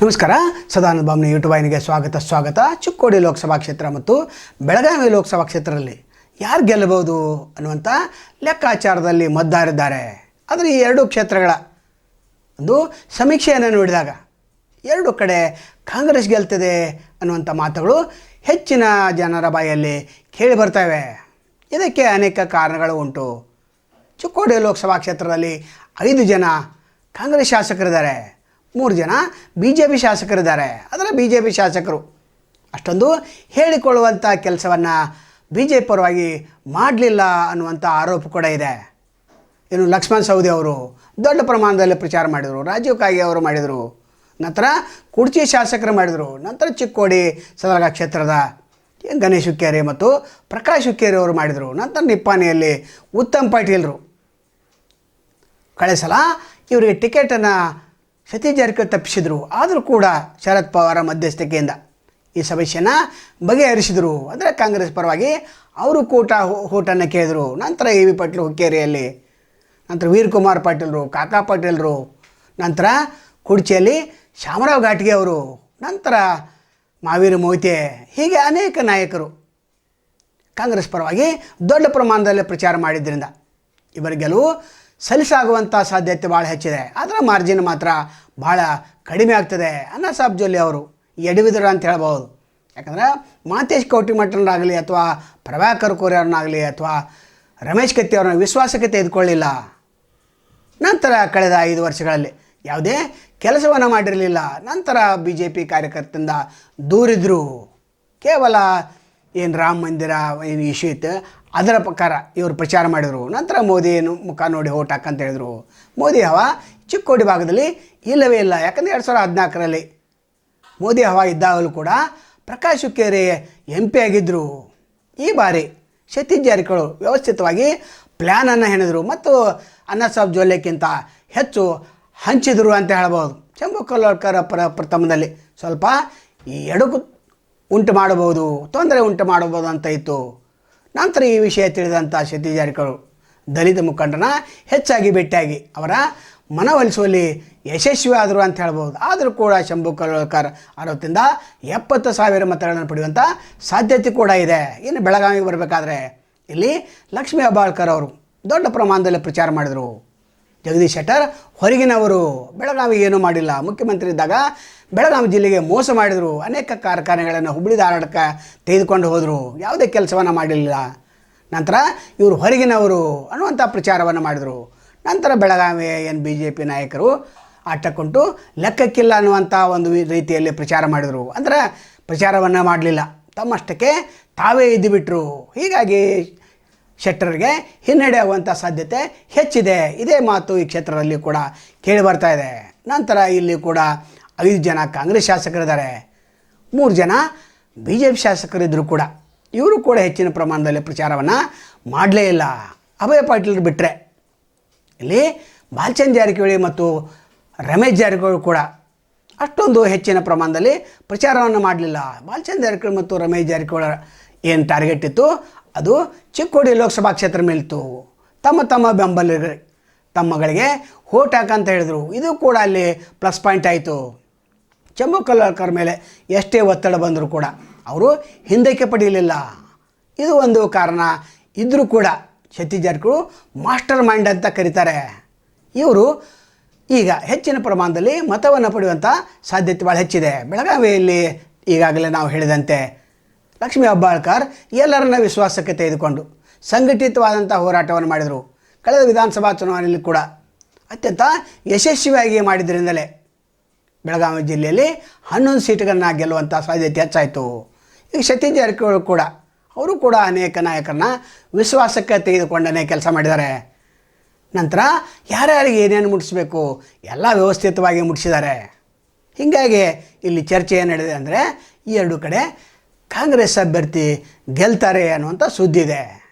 ನಮಸ್ಕಾರ. ಸದಾನಂದ ಬಾಮ್ನ ಯೂಟ್ಯೂಬ್ ವಾಹಿನಿಗೆ ಸ್ವಾಗತ ಸ್ವಾಗತ. ಚಿಕ್ಕೋಡಿ ಲೋಕಸಭಾ ಕ್ಷೇತ್ರ ಮತ್ತು ಬೆಳಗಾವಿ ಲೋಕಸಭಾ ಕ್ಷೇತ್ರದಲ್ಲಿ ಯಾರು ಗೆಲ್ಲಬಹುದು ಅನ್ನುವಂಥ ಲೆಕ್ಕಾಚಾರದಲ್ಲಿ ಮದ್ದಾರಿದ್ದಾರೆ. ಆದರೆ ಈ ಎರಡು ಕ್ಷೇತ್ರಗಳ ಒಂದು ಸಮೀಕ್ಷೆಯನ್ನು ನೋಡಿದಾಗ ಎರಡು ಕಡೆ ಕಾಂಗ್ರೆಸ್ ಗೆಲ್ತದೆ ಅನ್ನುವಂಥ ಮಾತುಗಳು ಹೆಚ್ಚಿನ ಜನರ ಬಾಯಲ್ಲಿ ಕೇಳಿ ಬರ್ತವೆ. ಇದಕ್ಕೆ ಅನೇಕ ಕಾರಣಗಳು ಉಂಟು. ಚಿಕ್ಕೋಡಿ ಲೋಕಸಭಾ ಕ್ಷೇತ್ರದಲ್ಲಿ ಐದು ಜನ ಕಾಂಗ್ರೆಸ್ ಶಾಸಕರಿದ್ದಾರೆ. ಮೂರು ಜನ ಬಿ ಜೆ ಪಿ ಶಾಸಕರಿದ್ದಾರೆ. ಅದರ ಬಿ ಜೆ ಪಿ ಶಾಸಕರು ಅಷ್ಟೊಂದು ಹೇಳಿಕೊಳ್ಳುವಂಥ ಕೆಲಸವನ್ನು ಬಿ ಜೆ ಪರವಾಗಿ ಮಾಡಲಿಲ್ಲ ಅನ್ನುವಂಥ ಆರೋಪ ಕೂಡ ಇದೆ. ಇನ್ನು ಲಕ್ಷ್ಮಣ್ ಸೌದಿ ಅವರು ದೊಡ್ಡ ಪ್ರಮಾಣದಲ್ಲಿ ಪ್ರಚಾರ ಮಾಡಿದರು. ರಾಜೀವ್ ಕಾಗೆ ಅವರು ಮಾಡಿದರು. ನಂತರ ಕುಡ್ಚಿ ಶಾಸಕರು ಮಾಡಿದರು. ನಂತರ ಚಿಕ್ಕೋಡಿ, ಸದರಗ ಕ್ಷೇತ್ರದ ಗಣೇಶ್ ಹುಕ್ಕೇರಿ ಮತ್ತು ಪ್ರಕಾಶ್ ಹುಕ್ಕೇರಿ ಅವರು ಮಾಡಿದರು. ನಂತರ ನಿಪ್ಪಾಣಿಯಲ್ಲಿ ಉತ್ತಮ್ ಪಾಟೀಲರು. ಕಳೆ ಸಲ ಇವರಿಗೆ ಟಿಕೆಟನ್ನು ಸತೀಶ್ ಜಾರಕಿಹೊಳಿ ತಪ್ಪಿಸಿದರು. ಆದರೂ ಕೂಡ ಶರದ್ ಪವಾರ ಮಧ್ಯಸ್ಥಿಕೆಯಿಂದ ಈ ಸಮಸ್ಯೆನ ಬಗೆಹರಿಸಿದರು. ಅಂದರೆ ಕಾಂಗ್ರೆಸ್ ಪರವಾಗಿ ಅವರು ಕೂಟ ಊಟನ್ನು ಕೇಳಿದರು. ನಂತರ ಎ ವಿ ಪಾಟೀಲ್ ಹುಕ್ಕೇರಿಯಲ್ಲಿ, ನಂತರ ವೀರಕುಮಾರ್ ಪಾಟೀಲರು, ಕಾಕಾ ಪಾಟೀಲ್ರು, ನಂತರ ಕುಡ್ಚಿಯಲ್ಲಿ ಶಾಮರಾವ್ ಘಾಟ್ಗೆ ಅವರು, ನಂತರ ಮಾವೀರ ಮೋಹಿತೆ, ಹೀಗೆ ಅನೇಕ ನಾಯಕರು ಕಾಂಗ್ರೆಸ್ ಪರವಾಗಿ ದೊಡ್ಡ ಪ್ರಮಾಣದಲ್ಲಿ ಪ್ರಚಾರ ಮಾಡಿದ್ದರಿಂದ ಇವರ ಸಲ್ಲಿಸಾಗುವಂಥ ಸಾಧ್ಯತೆ ಭಾಳ ಹೆಚ್ಚಿದೆ. ಅದರ ಮಾರ್ಜಿನ್ ಮಾತ್ರ ಭಾಳ ಕಡಿಮೆ ಆಗ್ತದೆ ಅನ್ನ ಸಾಬ್ ಜೊಲ್ಲಿ ಅವರು ಎಡವಿದರು ಅಂತ ಹೇಳ್ಬೋದು ಯಾಕಂದ್ರೆ ಮಾತೇಶ್ ಕೌಟಿಮಠನಾಗಲಿ ಅಥವಾ ಪ್ರಭಾಕರ್ ಕೋರೆ ಅವ್ರನ್ನಾಗಲಿ ಅಥವಾ ರಮೇಶ್ ಕತ್ತಿ ಅವ್ರನ್ನ ವಿಶ್ವಾಸಕ್ಕೆ ತೆಗೆದುಕೊಳ್ಳಿಲ್ಲ. ನಂತರ ಕಳೆದ ಐದು ವರ್ಷಗಳಲ್ಲಿ ಯಾವುದೇ ಕೆಲಸವನ್ನು ಮಾಡಿರಲಿಲ್ಲ. ನಂತರ ಬಿ ಜೆ ಪಿ ಕಾರ್ಯಕರ್ತರಿಂದ ದೂರಿದ್ರು. ಕೇವಲ ಏನು ರಾಮ ಮಂದಿರ, ಏನು ಇಶ್ಯೂ ಇತ್ತು ಅದರ ಪ್ರಕಾರ ಇವರು ಪ್ರಚಾರ ಮಾಡಿದರು. ನಂತರ ಮೋದಿ ಏನು ಮುಖ ನೋಡಿ ಓಟ್ ಹಾಕಂತ ಹೇಳಿದರು. ಮೋದಿ ಹವ ಚಿಕ್ಕೋಡಿ ಭಾಗದಲ್ಲಿ ಇಲ್ಲವೇ ಇಲ್ಲ. ಯಾಕಂದರೆ ಎರಡು ಸಾವಿರದ ಹದಿನಾಲ್ಕರಲ್ಲಿ ಮೋದಿ ಹವಾ ಇದ್ದಾಗಲೂ ಕೂಡ ಪ್ರಕಾಶ್ ಹುಕ್ಕೇರಿ ಎಂ ಪಿ ಆಗಿದ್ದರು ಈ ಬಾರಿ ಸತೀಶ್ ಜಾರಕಿಹೊಳಿ ವ್ಯವಸ್ಥಿತವಾಗಿ ಪ್ಲ್ಯಾನನ್ನು ಹೆಣೆದರು. ಮತ್ತು ಅನ್ನ ಸಾಬ್ ಹೆಚ್ಚು ಹಂಚಿದರು ಅಂತ ಹೇಳ್ಬೋದು. ಶಂಭು ಕಲ್ಲೋಳ್ಕರ್ ಪ್ರ ಪ್ರಥಮದಲ್ಲಿ ಸ್ವಲ್ಪ ಈ ಎಡಗು ಉಂಟು ಮಾಡಬಹುದು, ತೊಂದರೆ ಉಂಟು ಮಾಡಬಹುದು ಅಂತ ಇತ್ತು. ನಂತರ ಈ ವಿಷಯ ತಿಳಿದಂಥ ಸತೀಶ್ ದಲಿತ ಮುಖಂಡನ ಹೆಚ್ಚಾಗಿ ಭೇಟಿಯಾಗಿ ಅವರ ಮನವೊಲಿಸುವಲ್ಲಿ ಯಶಸ್ವಿ ಆದರು ಅಂತ ಹೇಳ್ಬೋದು ಆದರೂ ಕೂಡ ಶಂಭು ಕಲ್ಲೋಳ್ಕರ್ ಅರವತ್ತಿಂದ ಎಪ್ಪತ್ತು ಸಾವಿರ ಮತಗಳನ್ನು ಪಡೆಯುವಂಥ ಸಾಧ್ಯತೆ ಕೂಡ ಇದೆ. ಇನ್ನು ಬೆಳಗಾವಿಗೆ ಬರಬೇಕಾದ್ರೆ ಇಲ್ಲಿ ಲಕ್ಷ್ಮೀ ಹೆಬ್ಬಾಳ್ಕರ್ ಅವರು ದೊಡ್ಡ ಪ್ರಮಾಣದಲ್ಲಿ ಪ್ರಚಾರ ಮಾಡಿದರು. ಜಗದೀಶ್ ಶೆಟ್ಟರ್, ಹೊರಗಿನವರು ಬೆಳಗಾವಿಗೆ ಏನೂ ಮಾಡಿಲ್ಲ. ಮುಖ್ಯಮಂತ್ರಿ ಇದ್ದಾಗ ಬೆಳಗಾವಿ ಜಿಲ್ಲೆಗೆ ಮೋಸ ಮಾಡಿದರು. ಅನೇಕ ಕಾರ್ಖಾನೆಗಳನ್ನು ಹುಬ್ಬಳ್ಳಿ ಧಾರವಾಡಕ್ಕೆ ತೆಗೆದುಕೊಂಡು ಹೋದರು. ಯಾವುದೇ ಕೆಲಸವನ್ನು ಮಾಡಲಿಲ್ಲ. ನಂತರ ಇವರು ಹೊರಗಿನವರು ಅನ್ನುವಂಥ ಪ್ರಚಾರವನ್ನು ಮಾಡಿದರು. ನಂತರ ಬೆಳಗಾವಿ ಏನು ಬಿ ಜೆ ಪಿ ನಾಯಕರು ಆಟಕ್ಕುಂಟು ಲೆಕ್ಕಕ್ಕಿಲ್ಲ ಅನ್ನುವಂಥ ಒಂದು ರೀತಿಯಲ್ಲಿ ಪ್ರಚಾರ ಮಾಡಿದರು. ಅಂದರೆ ಪ್ರಚಾರವನ್ನು ಮಾಡಲಿಲ್ಲ. ತಮ್ಮಷ್ಟಕ್ಕೆ ತಾವೇ ಇದ್ದುಬಿಟ್ರು ಹೀಗಾಗಿ ಶೆಟ್ಟರ್ಗೆ ಹಿನ್ನಡೆ ಆಗುವಂಥ ಸಾಧ್ಯತೆ ಹೆಚ್ಚಿದೆ. ಇದೇ ಮಾತು ಈ ಕ್ಷೇತ್ರದಲ್ಲಿ ಕೂಡ ಕೇಳಿ ಬರ್ತಾ ಇದೆ. ನಂತರ ಇಲ್ಲಿ ಕೂಡ ಐದು ಜನ ಕಾಂಗ್ರೆಸ್ ಶಾಸಕರಿದ್ದಾರೆ. ಮೂರು ಜನ ಬಿ ಜೆ ಪಿ ಶಾಸಕರಿದ್ದರು ಕೂಡ. ಇವರು ಕೂಡ ಹೆಚ್ಚಿನ ಪ್ರಮಾಣದಲ್ಲಿ ಪ್ರಚಾರವನ್ನು ಮಾಡಲೇ ಇಲ್ಲ. ಅಭಯ ಪಾಟೀಲ್ ಬಿಟ್ಟರೆ ಇಲ್ಲಿ ಬಾಲ್ಚಂದ್ ಜಾರಕಿಹೊಳಿ ಮತ್ತು ರಮೇಶ್ ಜಾರಕಿಹೊಳಿ ಕೂಡ ಅಷ್ಟೊಂದು ಹೆಚ್ಚಿನ ಪ್ರಮಾಣದಲ್ಲಿ ಪ್ರಚಾರವನ್ನು ಮಾಡಲಿಲ್ಲ. ಬಾಲ್ಚಂದ್ ಜಾರಕಿಹೊಳಿ ಮತ್ತು ರಮೇಶ್ ಜಾರಕಿಹೊಳಿ ಏನು ಟಾರ್ಗೆಟ್ ಇತ್ತು? ಅದು ಚಿಕ್ಕೋಡಿ ಲೋಕಸಭಾ ಕ್ಷೇತ್ರ ಮೇಲಿತ್ತು ತಮ್ಮ ತಮ್ಮ ಬೆಂಬಲಿಗ ತಮ್ಮಗಳಿಗೆ ಹೋಟ್ ಹಾಕಂತ ಹೇಳಿದರು. ಇದು ಕೂಡ ಅಲ್ಲಿ ಪ್ಲಸ್ ಪಾಯಿಂಟ್ ಆಯಿತು. ಚಂಬು ಕಲ್ಲಕರ್ ಮೇಲೆ ಎಷ್ಟೇ ಒತ್ತಡ ಬಂದರೂ ಕೂಡ ಅವರು ಹಿಂದಕ್ಕೆ ಪಡೆಯಲಿಲ್ಲ. ಇದು ಒಂದು ಕಾರಣ. ಇದ್ದರೂ ಕೂಡ ಸತೀಶ್ ಮಾಸ್ಟರ್ ಮೈಂಡ್ ಅಂತ ಕರೀತಾರೆ. ಇವರು ಈಗ ಹೆಚ್ಚಿನ ಪ್ರಮಾಣದಲ್ಲಿ ಮತವನ್ನು ಪಡೆಯುವಂಥ ಸಾಧ್ಯತೆ ಭಾಳ ಹೆಚ್ಚಿದೆ. ಬೆಳಗಾವಿಯಲ್ಲಿ ಈಗಾಗಲೇ ನಾವು ಹೇಳಿದಂತೆ ಲಕ್ಷ್ಮೀ ಹೆಬ್ಬಾಳ್ಕರ್ ಎಲ್ಲರನ್ನ ವಿಶ್ವಾಸಕ್ಕೆ ತೆಗೆದುಕೊಂಡು ಸಂಘಟಿತವಾದಂಥ ಹೋರಾಟವನ್ನು ಮಾಡಿದರು. ಕಳೆದ ವಿಧಾನಸಭಾ ಚುನಾವಣೆಯಲ್ಲಿ ಕೂಡ ಅತ್ಯಂತ ಯಶಸ್ವಿಯಾಗಿ ಮಾಡಿದ್ರಿಂದಲೇ ಬೆಳಗಾವಿ ಜಿಲ್ಲೆಯಲ್ಲಿ ಹನ್ನೊಂದು ಸೀಟುಗಳನ್ನ ಗೆಲ್ಲುವಂಥ ಸಾಧ್ಯತೆ ಹೆಚ್ಚಾಯಿತು. ಈಗ ಸತೀಶ್ ಜಾರಕಿಹೊಳಿ ಕೂಡ, ಅವರು ಕೂಡ ಅನೇಕ ನಾಯಕರನ್ನ ವಿಶ್ವಾಸಕ್ಕೆ ತೆಗೆದುಕೊಂಡನೇ ಕೆಲಸ ಮಾಡಿದ್ದಾರೆ. ನಂತರ ಯಾರ್ಯಾರಿಗೆ ಏನೇನು ಮುಟ್ಟಿಸ್ಬೇಕು, ಎಲ್ಲ ವ್ಯವಸ್ಥಿತವಾಗಿ ಮುಟ್ಟಿಸಿದ್ದಾರೆ. ಹೀಗಾಗಿ ಇಲ್ಲಿ ಚರ್ಚೆ ಏನು ನಡೆದಿದೆ ಅಂದರೆ ಈ ಎರಡು ಕಡೆ ಕಾಂಗ್ರೆಸ್ ಅಭ್ಯರ್ಥಿ ಗೆಲ್ತಾರೆ ಅನ್ನುವಂಥ ಸುದ್ದಿ ಇದೆ.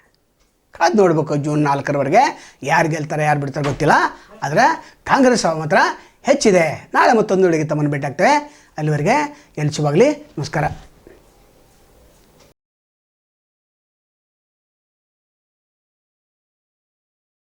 ಕಾದು ನೋಡಬೇಕು ಜೂನ್ ನಾಲ್ಕರವರೆಗೆ. ಯಾರು ಗೆಲ್ತಾರೆ, ಯಾರು ಬಿಡ್ತಾರೆ ಗೊತ್ತಿಲ್ಲ. ಆದರೆ ಕಾಂಗ್ರೆಸ್ ಮಾತ್ರ ಹೆಚ್ಚಿದೆ. ನಾಳೆ ಮತ್ತೊಂದು ಹುಡುಗಿ ತಮ್ಮನ್ನು ಭೇಟಿ ಆಗ್ತೇವೆ ಅಲ್ಲಿವರೆಗೆ ಎಲ್ಸುವಾಗಲಿ ನಮಸ್ಕಾರ.